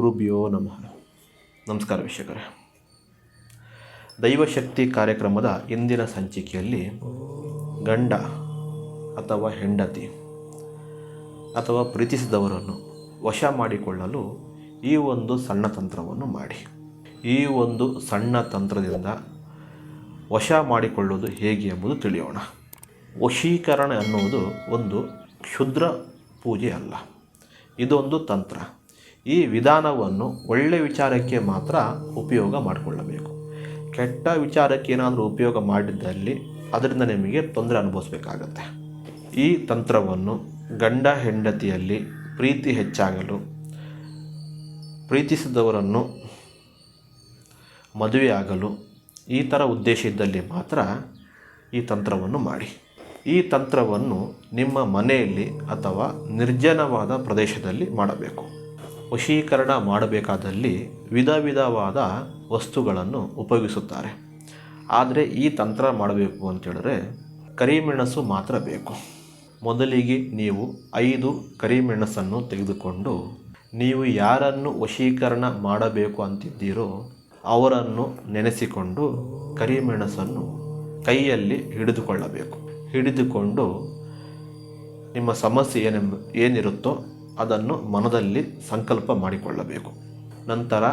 ಗುರುಭ್ಯೋ ನಮಃ. ನಮಸ್ಕಾರ ವೀಕ್ಷಕರೇ. ದೈವಶಕ್ತಿ ಕಾರ್ಯಕ್ರಮದ ಇಂದಿನ ಸಂಚಿಕೆಯಲ್ಲಿ ಗಂಡ ಅಥವಾ ಹೆಂಡತಿ ಅಥವಾ ಪ್ರೀತಿಸಿದವರನ್ನು ವಶ ಮಾಡಿಕೊಳ್ಳಲು ಈ ಒಂದು ಸಣ್ಣ ತಂತ್ರವನ್ನು ಮಾಡಿ. ಈ ಒಂದು ಸಣ್ಣ ತಂತ್ರದಿಂದ ವಶ ಮಾಡಿಕೊಳ್ಳುವುದು ಹೇಗೆ ಎಂಬುದು ತಿಳಿಯೋಣ. ವಶೀಕರಣ ಅನ್ನುವುದು ಒಂದು ಕ್ಷುದ್ರ ಪೂಜೆ ಅಲ್ಲ. ಇದೊಂದು ತಂತ್ರ. ಈ ವಿಧಾನವನ್ನು ಒಳ್ಳೆಯ ವಿಚಾರಕ್ಕೆ ಮಾತ್ರ ಉಪಯೋಗ ಮಾಡಿಕೊಳ್ಳಬೇಕು. ಕೆಟ್ಟ ವಿಚಾರಕ್ಕೆ ಏನಾದರೂ ಉಪಯೋಗ ಮಾಡಿದ್ದಲ್ಲಿ ಅದರಿಂದ ನಿಮಗೆ ತೊಂದರೆ ಅನುಭವಿಸಬೇಕಾಗತ್ತೆ. ಈ ತಂತ್ರವನ್ನು ಗಂಡ ಹೆಂಡತಿಯಲ್ಲಿ ಪ್ರೀತಿ ಹೆಚ್ಚಾಗಲು ಪ್ರೀತಿಸಿದವರನ್ನು ಮದುವೆಯಾಗಲು ಈ ಥರ ಉದ್ದೇಶ ಇದ್ದಲ್ಲಿ ಮಾತ್ರ ಈ ತಂತ್ರವನ್ನು ಮಾಡಿ. ಈ ತಂತ್ರವನ್ನು ನಿಮ್ಮ ಮನೆಯಲ್ಲಿ ಅಥವಾ ನಿರ್ಜನವಾದ ಪ್ರದೇಶದಲ್ಲಿ ಮಾಡಬೇಕು. ವಶೀಕರಣ ಮಾಡಬೇಕಾದಲ್ಲಿ ವಿಧ ವಿಧವಾದ ವಸ್ತುಗಳನ್ನು ಉಪಯೋಗಿಸುತ್ತಾರೆ. ಆದರೆ ಈ ತಂತ್ರ ಮಾಡಬೇಕು ಅಂತೇಳಿದ್ರೆ ಕರಿಮೆಣಸು ಮಾತ್ರ ಬೇಕು. ಮೊದಲಿಗೆ ನೀವು ಐದು ಕರಿಮೆಣಸನ್ನು ತೆಗೆದುಕೊಂಡು ನೀವು ಯಾರನ್ನು ವಶೀಕರಣ ಮಾಡಬೇಕು ಅಂತಿದ್ದೀರೋ ಅವರನ್ನು ನೆನೆಸಿಕೊಂಡು ಕರಿಮೆಣಸನ್ನು ಕೈಯಲ್ಲಿ ಹಿಡಿದುಕೊಳ್ಳಬೇಕು. ಹಿಡಿದುಕೊಂಡು ನಿಮ್ಮ ಸಮಸ್ಯೆ ಏನೆಂಬ ಏನಿರುತ್ತೋ ಅದನ್ನು ಮನದಲ್ಲಿ ಸಂಕಲ್ಪ ಮಾಡಿಕೊಳ್ಳಬೇಕು. ನಂತರ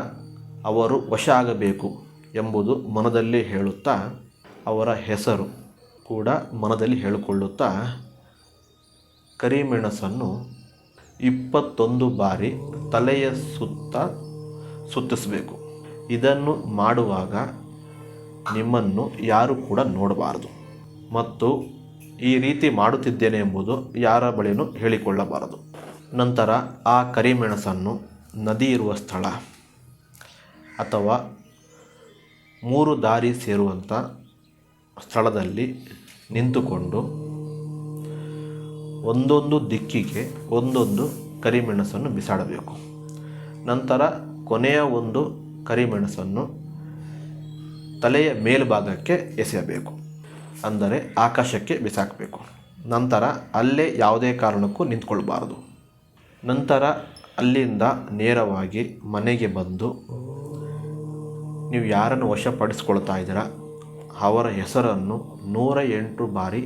ಅವರು ವಶ ಆಗಬೇಕು ಎಂಬುದು ಮನದಲ್ಲಿ ಹೇಳುತ್ತಾ ಅವರ ಹೆಸರು ಕೂಡ ಮನದಲ್ಲಿ ಹೇಳಿಕೊಳ್ಳುತ್ತಾ ಕರಿಮೆಣಸನ್ನು ಇಪ್ಪತ್ತೊಂದು ಬಾರಿ ತಲೆಯ ಸುತ್ತ ಸುತ್ತಿಸಬೇಕು. ಇದನ್ನು ಮಾಡುವಾಗ ನಿಮ್ಮನ್ನು ಯಾರು ಕೂಡ ನೋಡಬಾರದು. ಮತ್ತು ಈ ರೀತಿ ಮಾಡುತ್ತಿದ್ದೇನೆ ಎಂಬುದು ಯಾರ ಬಳಿಯೂ ಹೇಳಿಕೊಳ್ಳಬಾರದು. ನಂತರ ಆ ಕರಿಮೆಣಸನ್ನು ನದಿ ಇರುವ ಸ್ಥಳ ಅಥವಾ ಮೂರು ದಾರಿ ಸೇರುವಂಥ ಸ್ಥಳದಲ್ಲಿ ನಿಂತುಕೊಂಡು ಒಂದೊಂದು ದಿಕ್ಕಿಗೆ ಒಂದೊಂದು ಕರಿಮೆಣಸನ್ನು ಬಿಸಾಡಬೇಕು. ನಂತರ ಕೊನೆಯ ಒಂದು ಕರಿಮೆಣಸನ್ನು ತಲೆಯ ಮೇಲ್ಭಾಗಕ್ಕೆ ಎಸೆಯಬೇಕು. ಅಂದರೆ ಆಕಾಶಕ್ಕೆ ಬಿಸಾಕಬೇಕು. ನಂತರ ಅಲ್ಲೇ ಯಾವುದೇ ಕಾರಣಕ್ಕೂ ನಿಂತ್ಕೊಳ್ಬಾರದು. ನಂತರ ಅಲ್ಲಿಂದ ನೇರವಾಗಿ ಮನೆಗೆ ಬಂದು, ನೀವು ಯಾರನ್ನು ವಶಪಡಿಸ್ಕೊಳ್ತಾ ಇದ್ದೀರ? ಅವರ ಹೆಸರನ್ನು ನೂರ ಎಂಟು ಬಾರಿ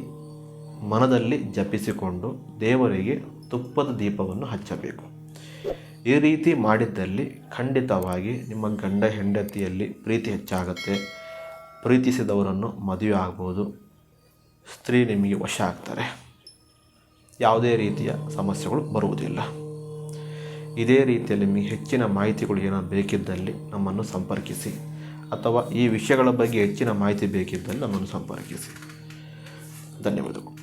ಮನದಲ್ಲಿ ಜಪಿಸಿಕೊಂಡು ದೇವರಿಗೆ ತುಪ್ಪದ ದೀಪವನ್ನು ಹಚ್ಚಬೇಕು. ಈ ರೀತಿ ಮಾಡಿದ್ದಲ್ಲಿ ಖಂಡಿತವಾಗಿ ನಿಮ್ಮ ಗಂಡ ಹೆಂಡತಿಯಲ್ಲಿ ಪ್ರೀತಿ ಹೆಚ್ಚಾಗುತ್ತೆ. ಪ್ರೀತಿಸಿದವರನ್ನು ಮದುವೆ ಆಗ್ಬೋದು. ಸ್ತ್ರೀ ನಿಮಗೆ ವಶ ಆಗ್ತಾರೆ. ಯಾವುದೇ ರೀತಿಯ ಸಮಸ್ಯೆಗಳು ಬರುವುದಿಲ್ಲ. ಇದೇ ರೀತಿಯಲ್ಲಿ ನಿಮಗೆ ಹೆಚ್ಚಿನ ಮಾಹಿತಿಗಳು ಏನಾದ್ರು ಬೇಕಿದ್ದಲ್ಲಿ ನಮ್ಮನ್ನು ಸಂಪರ್ಕಿಸಿ. ಅಥವಾ ಈ ವಿಷಯಗಳ ಬಗ್ಗೆ ಹೆಚ್ಚಿನ ಮಾಹಿತಿ ಬೇಕಿದ್ದಲ್ಲಿ ನಮ್ಮನ್ನು ಸಂಪರ್ಕಿಸಿ. ಧನ್ಯವಾದಗಳು.